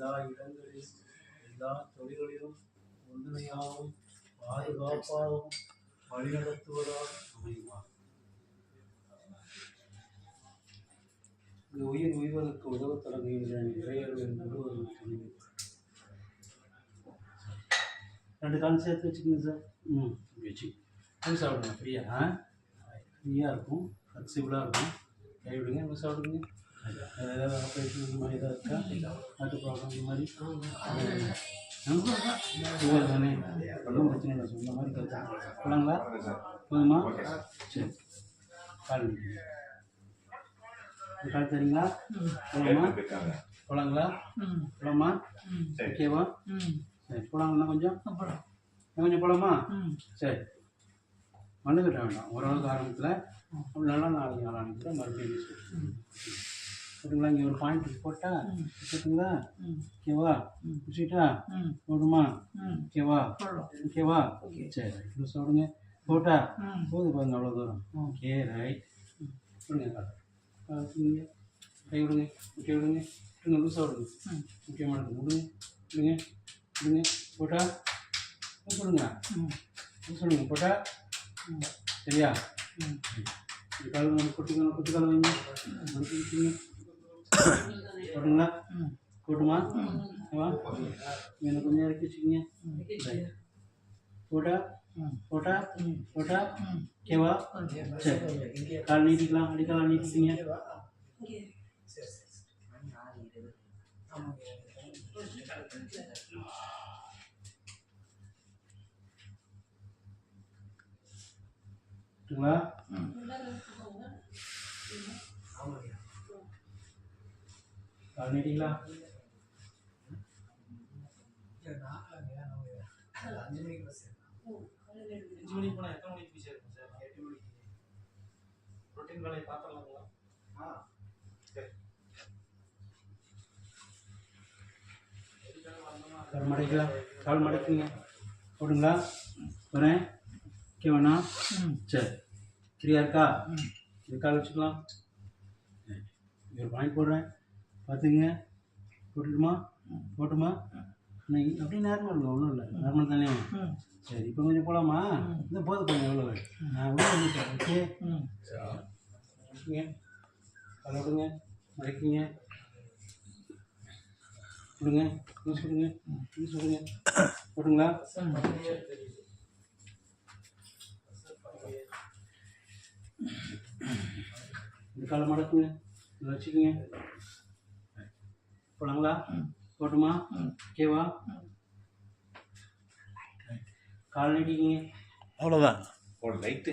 எல்லா இடங்களிலும் எல்லா தொழில்களிலும் உண்மையாகவும் பாதுகாப்பாகவும் வழிநடத்துவதால் அமையுமா? இந்த உயிர் உய்வதற்கு உதவத் தொடங்குகின்ற இறையர்கள் முழுவதும் துணிவு ரெண்டு கால் சேர்த்து வச்சுக்கோங்க சார். ம் வச்சு. அது சாப்பிடுங்க ஃப்ரீயா? ஃப்ரீயாக இருக்கும் ஃப்ளெக்சிபிளாக இருக்கும். கை விடுங்க நம்ம சாப்பிடுங்க. ஏதாவது ஆப்ரேஷன் இந்த மாதிரி ஏதாவது இருக்கா ஹார்ட் ப்ராப்ளம் இந்த மாதிரி சுகர் தானே ஒன்றும் பிரச்சனை இல்லை சொன்ன மாதிரி கற்று போலாங்களா போதுமா சரி கால் நீட்டுங்க. இந்த கால் சரிங்களா போலாமா போலாங்களா போலாமா ஓகேவா சரி போலாம் கொஞ்சம் கொஞ்சம் போகலாமா சரி மண்ணு கட்ட வேண்டாம் ஓரளவுக்கு ஆரம்பத்தில் அப்படி நல்லா நாளைக்கு நாளானிக்கு கூட மறுபடியும் போட்டுங்களா இங்கே ஒரு பாயிண்ட் போட்டா போட்டுங்களா ஓகேவா பிடிச்சிட்டா போடுமா? ஓகேவா ஓகேவா சரி லூஸ் விடுங்க போட்டா? போதும் பாருங்க அவ்வளோ தூரம். ஓகே ரைட் விடுங்க தூங்குங்க. கை விடுங்க. ஓகே விடுங்க. விடுங்க. லூஸாக விடுங்க முக்கியமானது விடுங்க விடுங்க விடுங்க போட்டா? போடுங்க சொல்லுங்க. போட்டா? சரியா? இந்த காலம் நம்ம குட்டிக்காலம் குட்டிக்காலம் வைங்க முடிச்சுக்கிங்க போட்டுங்களா போட்டுமா வா எனக்கு கொஞ்சம் இறக்கி வச்சுக்கிங்க Right. போட்டா போட்டா போட்டா ஓகேவா சரி கால் நீட்டிக்கலாம் அடிக்கால் நீட்டிக்கிங்க ஓகேங்களா கால் நீட்டிங்களா அஞ்சு மணிக்கு போனால் எத்தனை மணிக்கு சார்? எட்டு மணிக்கு. ரொட்டீன் வேலையை பார்த்துடலாங்களா? கால் மடக்கலாம் கால் மடக்குங்க. போடுங்களா? வரேன் ஓகேவாண்ணா சரி. ஃப்ரீயாக இருக்கா? இது கால் வச்சுக்கலாம். ஒரு பாயிண்ட் போடுறேன். பார்த்துங்க. போட்டுட்டுமா? போட்டுமா? இன்னைக்கு அப்படியே நார்மல் இல்லை ஒன்றும் இல்லை. நார்மல் தானே சரி இப்போ கொஞ்சம் போகலாமா இந்த போது கொஞ்சம் எவ்வளோ நான் உள்ள வந்துட்டேன் ஓகே? காலை விடுங்க மறைக்குங்க. விடுங்க லூஸ் விடுங்க லூஸ் விடுங்க. போட்டுங்களா? இந்த காலை மடக்குங்க வச்சுக்கோங்க. போலாங்களா போட்டுமா ஓகேவா கால் நீட்டிக்கிங்க அவ்வளோதான் ஒரு லைட்டு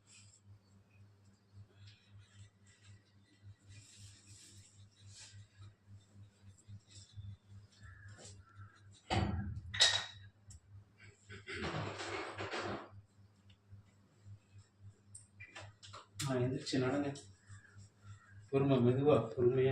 நான் எந்திரிச்சு நடங்க பொறுமை மெதுவாக பொறுமையாக